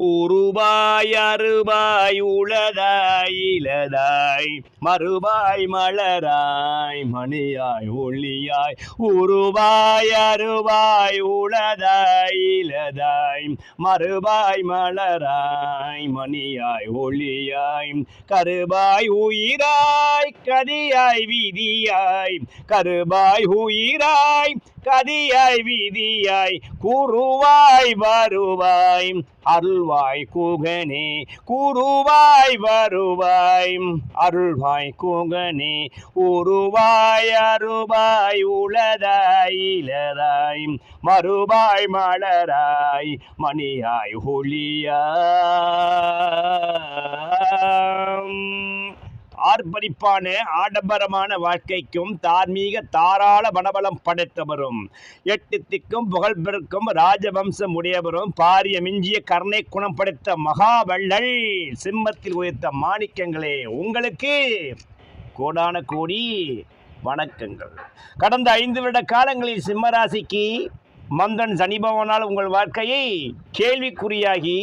உருபாய் அருபாய் உளதாய் இலதாய் மறுபாய் மலராய் மணியாய் ஒளியாய். உருவாய் அருவாய் உளதாய் இலதாய் மறுபாய் மலராய் மணியாய் ஒளியாய். கருபாய் உயிராய் கதியாய் விதியாய் கருபாய் உயிராய் கதியாய் விதியாய். குருவாய் வருவாய் அருள் வருவாய் கூகனே கூறுவாய் வருவாய். அருள்வாய் கூகனே உருவாய் அருவாய் உளதாய் இளதாய். மறுவாய் மலராய் மணியாய் ஒளியாய். ஆர்ப்பரிப்பான ஆடம்பரமான வாழ்க்கைக்கும் தார்மீக தாராள மனபலம் படைத்தவரும். எட்டு திக்கும் புகழ் பெருக்கும் ராஜவம்சம் உடையவரும். பாரிய மிஞ்சிய கருணை குணம் படைத்த மகாவள்ளல் சிம்மத்தில் உயர்த்த மாணிக்கங்களே உங்களுக்கு கோடான கோடி வணக்கங்கள். கடந்த ஐந்து வருட காலங்களில் சிம்மராசிக்கு மந்தன் சனிபவனால் உங்கள் வாழ்க்கையை கேள்விக்குறியாகி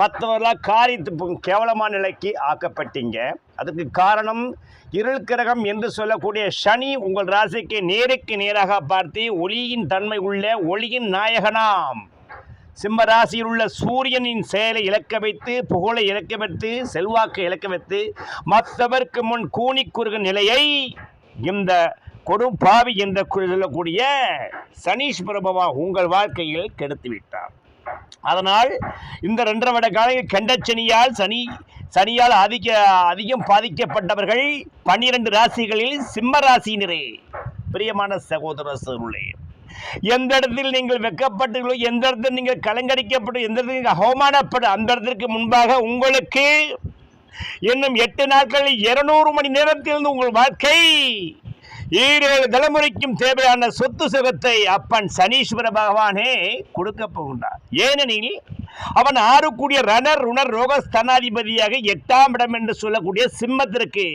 மற்றவர்களால் காரியத்து கேவலமான நிலைக்கு ஆக்கப்பட்டீங்க. அதுக்கு காரணம் இருள் கிரகம் என்று சொல்லக்கூடிய சனி உங்கள் ராசிக்கு நேருக்கு நேராக பார்த்து ஒளியின் தன்மை உள்ள ஒளியின் நாயகனாம். சிம்ம ராசியில் உள்ள சூரியனின் செயலை இழக்க வைத்து புகழை இழக்க வைத்து செல்வாக்கை இழக்க வைத்து மற்றவர்க்கு முன் கூனி நிலையை இந்த கொடும் பாவி என்று சொல்லக்கூடிய சனீஷ் பிரபவா உங்கள் வாழ்க்கையில் கெடுத்து விட்டார் அதனால் இந்த ரெண்டரை வருட காலையில் கண்டச்சனியால் சனி சனியால் அதிக அதிகம் பாதிக்கப்பட்டவர்கள் பன்னிரண்டு ராசிகளில் சிம்ம ராசியினரே. பிரியமான சகோதர சகோதரர்களே எந்த இடத்தில் நீங்கள் வெக்கப்பட்டீர்களோ எந்த இடத்தில் நீங்கள் கலங்கரிக்கப்படும் எந்த இடத்தில் நீங்கள் அவமானப்படும் அந்த இடத்திற்கு முன்பாக உங்களுக்கு இன்னும் எட்டு நாட்களில் இருநூறு மணி நேரத்திலிருந்து உங்கள் வாழ்க்கை ஈரேழு தலைமுறைக்கும் தேவையான சொத்து சுகத்தை அப்பன் சனீஸ்வர பகவானே கொடுக்க போகின்றார். ஏனெனில் அவன் ஆறுக்கூடிய ரணர் உணர் ரோகஸ்தனாதிபதியாக எட்டாம் இடம் என்று சொல்லக்கூடிய சிம்மத்திற்கு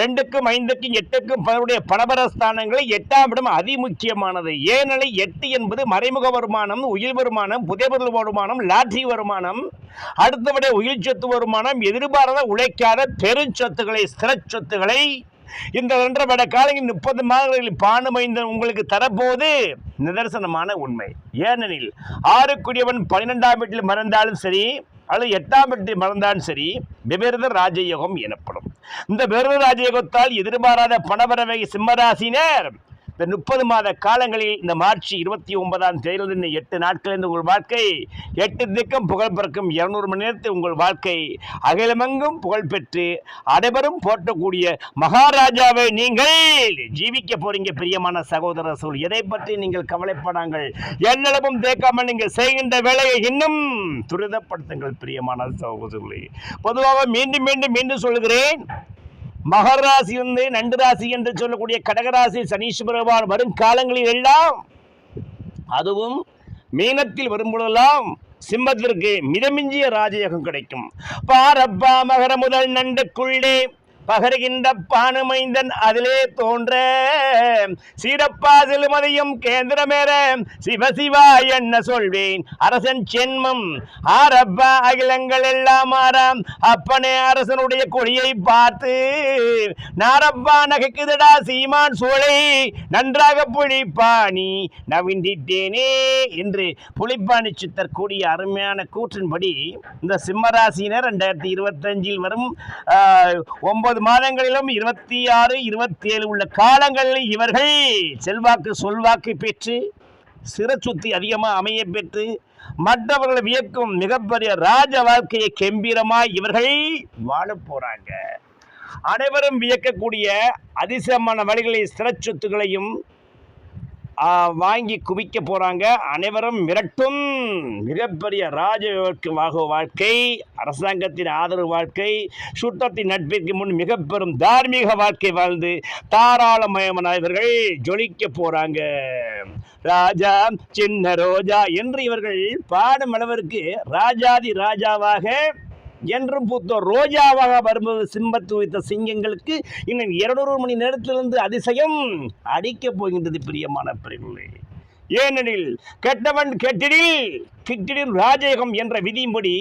ரெண்டுக்கும் ஐந்துக்கும் எட்டுக்கும் பலருடைய பணபரஸ்தானங்களில் எட்டாம் இடம் அதிமுக்கியமானது. ஏனெனில் எட்டு என்பது மறைமுக வருமானம் உயிர் வருமானம் புதைபொருள் வருமானம் லாட்ரி வருமானம் அடுத்தபடி உயிர் சொத்து வருமானம் எதிர்பாராத உழைக்காத பெருஞ்சொத்துக்களை ஸ்திர சொத்துக்களை இந்த ரெண்டரை பட காலங்களில் முப்பது மாதங்களில் பானுமைந்தன் உங்களுக்கு தரப்போது. நிதர்சனமான உண்மை. ஏனெனில் ஆறுக்குடியவன் பன்னிரெண்டாம் வீட்டில் மறந்தாலும் சரி அல்லது எட்டாம் வீட்டில் மறந்தாலும் சரி விபரீத ராஜயோகம் எனப்படும். இந்த விபரீத ராஜயோகத்தால் எதிர்பாராத பணவரவை சிம்மராசினர். இந்த முப்பது மாத காலங்களில் இந்த மார்ச் இருபத்தி ஒன்பதாம் தேதியிலிருந்து எட்டு எட்டு இந்த உங்கள் வாழ்க்கை எட்டு திக்கம் புகழ் பிறக்கும் இருநூறு மணி நேரத்தில் உங்கள் வாழ்க்கை அகிலமெங்கும் புகழ் பெற்று அனைவரும் போற்றக்கூடிய மகாராஜாவை நீங்கள் ஜீவிக்க போறீங்க பிரியமான சகோதர சொல் எதை பற்றி நீங்கள் கவலைப்படாங்கள் என்னளவும் தேக்காமல் நீங்கள் செய்கின்ற வேலையை இன்னும் துரிதப்படுத்துங்கள் பிரியமான சகோதரர்களே பொதுவாக மீண்டும் மீண்டும் மீண்டும் சொல்கிறேன் மகர வந்து நண்டு ராசி என்று சொல்லக்கூடிய கடகராசி சனீஸ்வரவான் வரும் காலங்களில் எல்லாம் அதுவும் மீனத்தில் வரும்பொழுதெல்லாம் சிம்மத்திற்கு மிதமிஞ்சிய ராஜயோகம் கிடைக்கும். பாரப்பா மகர முதல் நண்டுக்குள்ளே பகருகின்ற பானுமைந்தன் அதிலே தோன்ற. சீரப்பா செலுமதியும் கேந்திரமேற. சிவசிவா என்ன சொல்வேன்? அரசன் சென்மம். ஆரப்பா அகிலங்கள் எல்லாம் ஆறாம். அப்பனே அரசனுடைய கொடியை பார்த்து நாரப்பா நகைக்குதடா சீமான் சோலை நன்றாக புளிப்பாணி நவிந்திட்டேனே என்று புலிப்பாணி சித்தர் கூடிய அருமையான கூற்றின்படி இந்த சிம்மராசினர் ரெண்டாயிரத்தி இருபத்தஞ்சில் வரும் ஆஹ், ஒன்பது மாதங்களிலும் இருபத்தி ஆறு இருபத்தி ஏழு உள்ள காலங்களில் இவர்கள் செல்வாக்கு சொல்வாக்கு பெற்று சிறச்சுத்தி அதிகமாக அமைய பெற்று மற்றவர்களை வியக்கும் மிகப்பெரிய ராஜ வாழ்க்கையை கெம்பீரமாய் இவர்கள் வாழப் போறாங்க. அனைவரும் வியக்கக்கூடிய அதிசயமான வழிகளை சிறச்சொத்துகளையும் வாங்கி குவிக்க போகிறாங்க அனைவரும் மிரட்டும். மிகப்பெரிய ராஜ வாழ்க்கை அரசாங்கத்தின் ஆதரவு வாழ்க்கை சுட்டத்தின் நட்பிற்கு முன் மிக பெரும் தார்மீக வாழ்க்கை வாழ்ந்து தாராளமயமான இவர்கள் ஜொலிக்க போகிறாங்க ராஜா சின்ன ரோஜா என்று இவர்கள் பாடும் அளவிற்கு ராஜாதி ராஜாவாக என்றும் பூத்த ரோஜாவாக வரும்போது சிம்பத்து வைத்த சிங்கங்களுக்கு இன்னும் இருநூறு மணி நேரத்திலிருந்து அதிசயம் அடிக்கப் போகின்றது பிரியமான பிரிவுகளே ஏனெனில் கெட்டவன் கெட்டிடில் கிட்டிடில் ராஜயோகம் என்ற விதியின்படி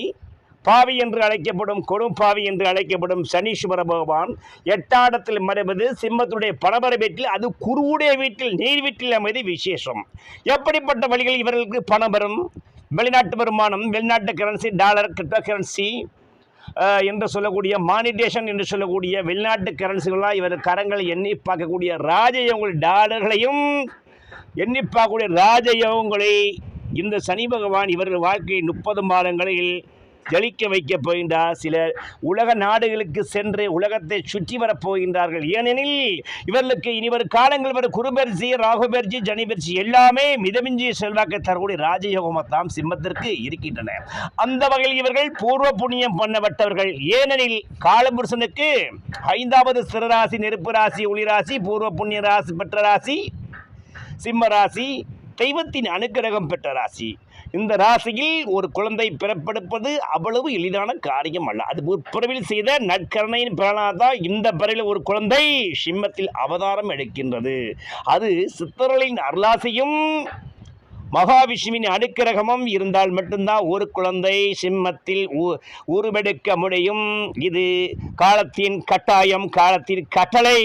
பாவி என்று அழைக்கப்படும் கொடும்பாவி என்று அழைக்கப்படும் சனீஸ்வர பகவான் எட்டாடத்தில் மறைவது சிம்மத்துடைய பரபர வீட்டில் அது குருவுடைய வீட்டில் நீர் வீட்டில் அமைது விசேஷம். எப்படிப்பட்ட வழிகளில் இவர்களுக்கு பணம் வரும்? வெளிநாட்டு வருமானம் வெளிநாட்டு கரன்சி டாலர் கிரிப்டோ கரன்சி என்று சொல்லக்கூடிய மானிட்டேஷன் என்று சொல்லக்கூடிய வெளிநாட்டு கரன்சிகளாக இவர் கரங்களை எண்ணி பார்க்கக்கூடிய ராஜயோகங்கள் டாலர்களையும் எண்ணி பார்க்கக்கூடிய ராஜயோகங்களை இந்த சனி பகவான் இவர்கள் வாழ்க்கை முப்பது மாதங்களில் ஜலிக்க வைக்கப் போகின்றார் சிலர் உலக நாடுகளுக்கு சென்று உலகத்தை சுற்றி வரப் போகின்றார்கள். ஏனெனில் இவர்களுக்கு இனிவரும் காலங்கள் வரும். குருபெர்ஜி ராகுபெர்ஜி ஜனிபெர்ஜி எல்லாமே மிதமிஞ்சிய செல்வாக்கை தரக்கூடிய ராஜயோகமத்தாம் சிம்மத்திற்கு இருக்கின்றன. அந்த வகையில் இவர்கள் பூர்வ புண்ணியம் பண்ணப்பட்டவர்கள். ஏனெனில் காலபுருஷனுக்கு ஐந்தாவது சிறராசி நெருப்பு ராசி ஒளிராசி பூர்வ புண்ணிய ராசி பெற்ற ராசி சிம்ம ராசி தெய்வத்தின் அனுக்கிரகம் பெற்ற ராசி. இந்த ராசியில் ஒரு குழந்தை பிறப்பெடுப்பது அவ்வளவு எளிதான காரியம் அல்ல. அது முற்பிறவில் செய்த நற்கரணையின் பலனாதான் இந்த பிறவில் ஒரு குழந்தை சிம்மத்தில் அவதாரம் எடுக்கின்றது. அது சித்தர்களின் அருளாசையும் மகாவிஷ்ணுவின் அனுக்கிரகமும் இருந்தால் மட்டும்தான் ஒரு குழந்தை சிம்மத்தில் உ- உருவெடுக்க முடியும். இது காலத்தின் கட்டாயம் காலத்தின் கட்டளை.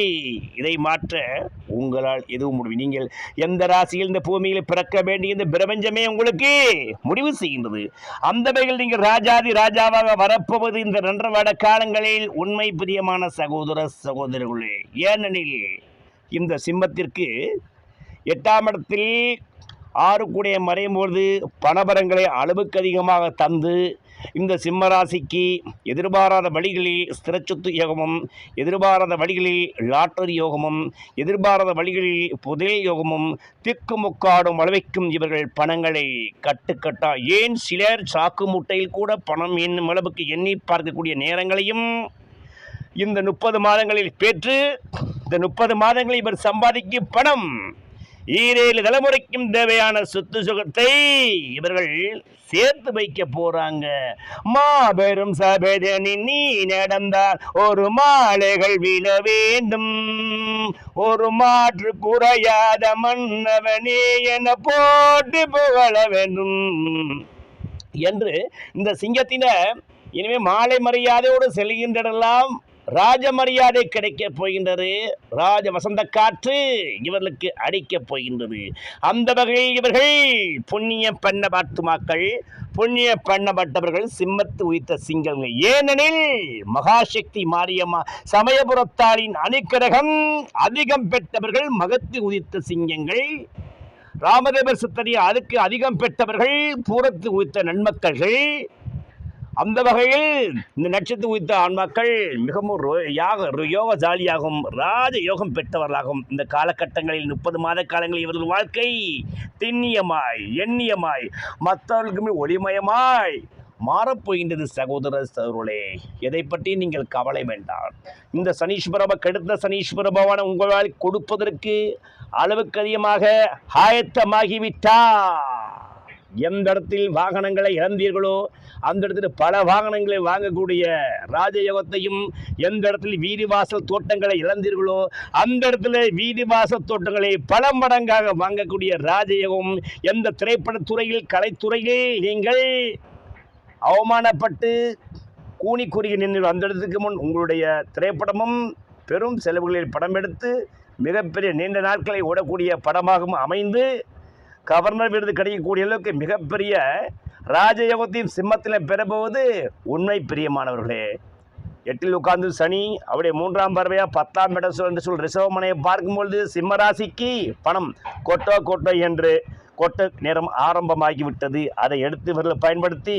இதை மாற்ற உங்களால் எதுவும் முடியும். நீங்கள் எந்த ராசியில் இந்த பூமியில் பிறக்க வேண்டிய இந்த பிரபஞ்சமே உங்களுக்கு முடிவு செய்கின்றது. அந்த வகையில் நீங்கள் ராஜாதி ராஜாவாக வரப்போவது இந்த ரெண்டரை வருட காலங்களில் உண்மை பிரியமான சகோதர சகோதரர்களே ஏனெனில் இந்த சிம்மத்திற்கு எட்டாம் இடத்தில் ஆறு கூடைய மறையும்போது பணபரங்களை அளவுக்கு அதிகமாக தந்து இந்த சிம்ம ராசிக்கு எதிர்பாராத வழிகளில் ஸ்திரச்சொத்து யோகமும் எதிர்பாராத வழிகளில் லாட்டரி யோகமும் எதிர்பாராத வழிகளில் புதையல் யோகமும் திக்கு முக்காடும் அளவைக்கும் இவர்கள் பணங்களை கட்டுக்கட்டா. ஏன் சிலர் சாக்கு மூட்டையில் கூட பணம் என்னும் அளவுக்கு எண்ணி பார்க்கக்கூடிய நேரங்களையும் இந்த முப்பது மாதங்களில் பெற்று இந்த முப்பது மாதங்களில் இவர் சம்பாதிக்கும் பணம் ஈரேழு தலைமுறைக்கும் தேவையான சொத்து சுகத்தை இவர்கள் சேர்த்து வைக்க போறாங்க. மாபெரும் சபதனில் நீ நடந்தால் ஒரு மாலைகள் விழ வேண்டும். ஒரு மாற்று குறையாத மன்னவனே என போட்டு புகழ வேண்டும். என்று இந்த சிங்கத்தின இனிமே மாலை மரியாதையோடு செல்கின்றடெல்லாம் ராஜ மரியாதை கிடைக்கப் போகின்றது. ராஜ வசந்த காற்று இவர்களுக்கு அடிக்கப் போகின்றது. அந்த வகையில் இவர்கள் புண்ணிய பண்ணபாட்டுமாக்கள் புண்ணிய பண்ணப்பட்டவர்கள் சிம்மத்து உயிர்த்த சிங்கங்கள். ஏனெனில் மகாசக்தி மாரியம்மா சமயபுரத்தாரின் அனுக்கிரகம் அதிகம் பெற்றவர்கள் மகத்து உதித்த சிங்கங்கள். ராமதேவர் சித்தரி அதுக்கு அதிகம் பெற்றவர்கள் பூரத்து உயிர்த்த நன்மக்கள்கள். அந்த வகையில் இந்த நட்சத்திர உயிர்த்த ஆன்மாக்கள் மிகவும் யாக யோக ஜாலியாகவும் ராஜ யோகம் பெற்றவர்களாகவும் இந்த காலகட்டங்களில் முப்பது மாத காலங்களில் இவர்கள் வாழ்க்கை திண்ணியமாய் எண்ணியமாய் மற்றவர்களுக்குமே ஒளிமயமாய் மாறப்போகின்றது சகோதர சகோதரே எதை பற்றி நீங்கள் கவலை வேண்டாம். இந்த சனீஸ்வரப கெடுத்த சனீஸ்வர பகவானை உங்களால் கொடுப்பதற்கு அளவுக்கு அதிகமாக ஆயத்தமாகிவிட்டா எந்த இடத்தில் வாகனங்களை இழந்தீர்களோ அந்த இடத்துல பல வாகனங்களை வாங்கக்கூடிய ராஜயோகத்தையும் எந்த இடத்தில் வீதி வாசல் தோட்டங்களை இழந்தீர்களோ அந்த இடத்துல வீதி வாசல் தோட்டங்களை பல மடங்காக வாங்கக்கூடிய ராஜயோகம் எந்த திரைப்படத்துறையில் கலைத்துறையில் நீங்கள் அவமானப்பட்டு கூனி குறுகி நின்று அந்த இடத்துக்கு முன் உங்களுடைய திரைப்படமும் பெரும் செலவுகளில் படம் எடுத்து மிகப்பெரிய நீண்ட நாட்களை ஓடக்கூடிய படமாகவும் அமைந்து கவர்னர் விருது கிடைக்கக்கூடிய அளவுக்கு மிகப்பெரிய ராஜயோகத்தின் சிம்மத்தில் பெறப்போவது உண்மை பிரியமானவர்களே. எட்டில் உட்கார்ந்து சனி அவருடைய மூன்றாம் பறவையாக பத்தாம் இடம் சொல் என்று சொல் ரிசவமனையை பார்க்கும்பொழுது சிம்மராசிக்கு பணம் கொட்டோ கொட்டோ என்று கொட்ட நேரம் ஆரம்பமாகிவிட்டது. அதை எடுத்து பயன்படுத்தி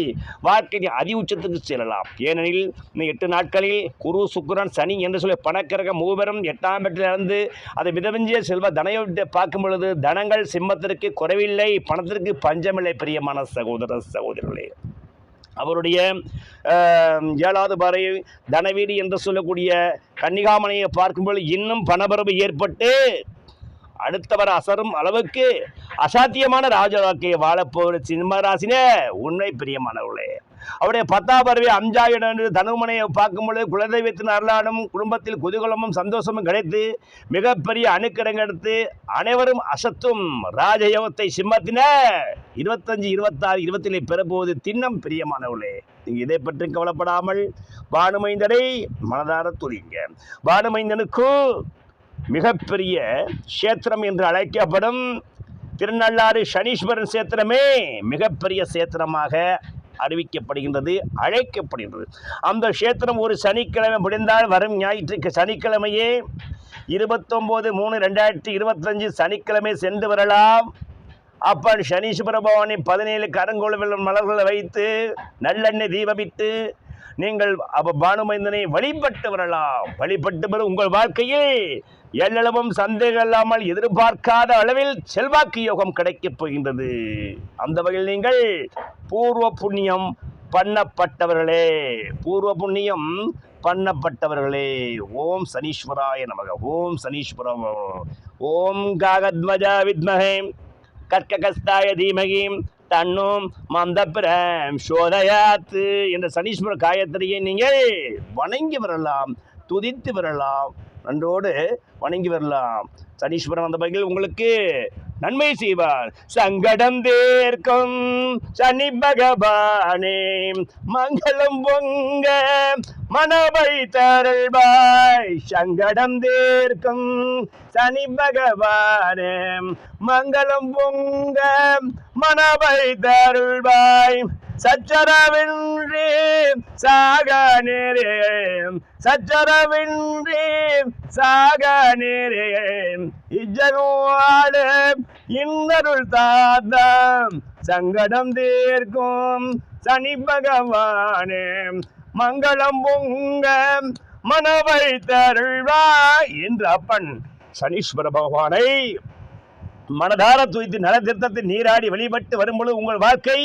வாழ்க்கையின் அதி உச்சத்துக்கு செல்லலாம். ஏனெனில் இந்த எட்டு நாட்களில் குரு சுக்கிரன் சனி என்று சொல்லி பணக்கிரக மூவரும் எட்டாம் இடத்திலிருந்து அதை மிதமிஞ்சிய செல்வ தனையோட்டு பார்க்கும் பொழுது தனங்கள் சிம்மத்திற்கு குறைவில்லை பணத்திற்கு பஞ்சமில்லை பிரியமான சகோதர சகோதரர்களே அவருடைய ஏழாவது பாறை தனவீடு என்று சொல்லக்கூடிய கன்னிகாமனையை பார்க்கும்போது இன்னும் பணபரவு ஏற்பட்டு அடுத்தவர் அசரும் அளவுக்கு அசாத்தியமான ராஜ வாழப்போகிற சிம்மராசினே உண்மை பிரியமானவர்களே அவருடைய பத்தாம் பருவி அஞ்சாயுடன் தனுமனையை பார்க்கும் பொழுது குலதெய்வத்தின் அருளாடும் குடும்பத்தில் குதூகலமும் சந்தோஷமும் கிடைத்து மிகப்பெரிய அணுக்கிடங்கெடுத்து அனைவரும் அசத்தும் ராஜயோகத்தை சிம்மத்தின இருபத்தஞ்சு இருபத்தாறு இருபத்திலே பெறப்போவது திண்ணம் பிரியமானவர்களே நீங்கள் இதை பற்றி கவலைப்படாமல் வானுமைந்தனை மனதார துதிங்க பானுமைந்தனுக்கு மிகப்பெரிய கஷேத்திரம் என்று அழைக்கப்படும் திருநள்ளாறு சனீஸ்வரன் சேத்திரமே மிகப்பெரிய சேத்திரமாக அறிவிக்கப்படுகின்றது அழைக்கப்படுகின்றது. அந்த கஷேத்திரம் ஒரு சனிக்கிழமை முடிந்தால் வரும் ஞாயிற்றுக்கு சனிக்கிழமையே இருபத்தொம்போது மூணு ரெண்டாயிரத்தி இருபத்தஞ்சு சனிக்கிழமை சென்று வரலாம். அப்போ சனீஸ்வர பவானி பதினேழு கருங்கோளவில் மலர்களை வைத்து நல்லெண்ணெய் தீபமிட்டு நீங்கள் பானுமைந்தனை வழிபட்டு வரலாம் வழிபட்டு உங்கள் வாழ்க்கையில் எல்லளவும் சந்தேகம் இல்லாமல் எதிர்பார்க்காத அளவில் செல்வாக்கு யோகம் கிடைக்கப் போகின்றது. அந்த வகையில் நீங்கள் பூர்வ புண்ணியம் பண்ணப்பட்டவர்களே. பூர்வ புண்ணியம் பண்ணப்பட்டவர்களே. ஓம் சனீஸ்வராய நமக. ஓம் சனீஸ்வரம். ஓம் காகத்வஜா வித்மகே கர்க்ககஸ்தாய தீமகி. தன்னும் மந்தபிரம் சோதயாத்து என்ற சனீஸ்வர காயத்திரியை நீங்கள் வணங்கி வரலாம் துதித்து வரலாம். நன்றோடு வணங்கி வரலாம். சனீஸ்வரன் அந்த வகையில் உங்களுக்கு நன்மை செய்வார். சங்கடம் தேர்க்கும் சனி பகவானே மங்களம் பொங்க மனவை தருள்வாய். சங்கடம் தேர்க்கும் சனி பகவானே மங்களம் பொங்க மனவை தருள்வாய். சச்சரவின்றி சாக நேரே சச்சரவின்றி சாக நேரே இஜனோடு இன்னருள் தாத்தம். சங்கடம் தீர்க்கும் சனி பகவானே மங்களம் பொங்க மனவை தருள்வா என்ற அப்பன் சனீஸ்வர பகவானை. மனதார துய்த்து நலத்திருத்தத்தை நீராடி வழிபட்டு வரும்பொழுது உங்கள் வாழ்க்கை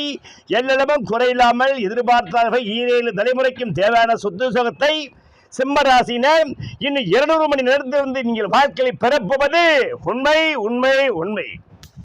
எல்லளவும் குறையில்லாமல் எதிர்பார்த்தார்கள் ஈரேழு தலைமுறைக்கும் தேவையான சொத்து சுகத்தை சிம்மராசினர் இன்னும் இருநூறு மணி நேரத்திலிருந்து நீங்கள் வாழ்க்கையை பெறப்போவது உண்மை உண்மை உண்மை.